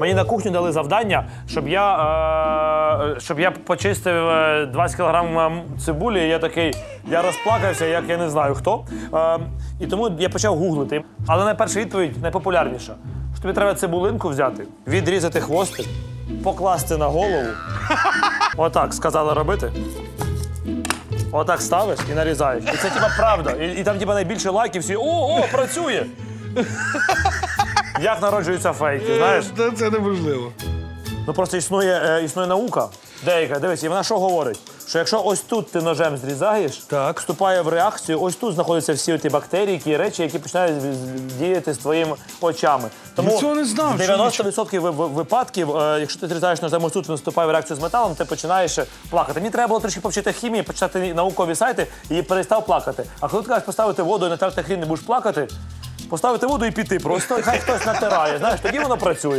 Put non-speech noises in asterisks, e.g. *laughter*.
Мені на кухню дали завдання, щоб я, е, щоб я почистив е, 20 кг цибулі. І я такий, я розплакався, як я не знаю хто. Е, і тому я почав гуглити. Але найперша відповідь найпопулярніша. Що тобі треба цибулинку взяти, відрізати хвостик, покласти на голову. *laughs* Отак сказали робити. Отак ставиш і нарізаєш. І це типа правда. І, і там типа найбільше лайків всі. О, о, працює! *laughs* Як народжуються фейки, знаєш? Це, це неможливо. Ну просто існує, е, існує наука. Деяка, дивись, і вона що говорить? Що якщо ось тут ти ножем зрізаєш, Так. вступає в реакцію, ось тут знаходяться всі ті бактерії, ті речі, які починають з- діяти з твоїми очами. Тому Я цього не знав, в 90% ви- ви- випадків, е, якщо ти зрізаєш ножем ось тут, він вступає в реакцію з металом, ти починаєш е, плакати. Мені треба було трішки повчити хімії, почитати наукові сайти і перестав плакати. А коли ти кажеш поставити воду і натерти хрін, не будеш плакати, поставити воду і піти просто, хай хтось натирає. Знаєш, тоді воно працює.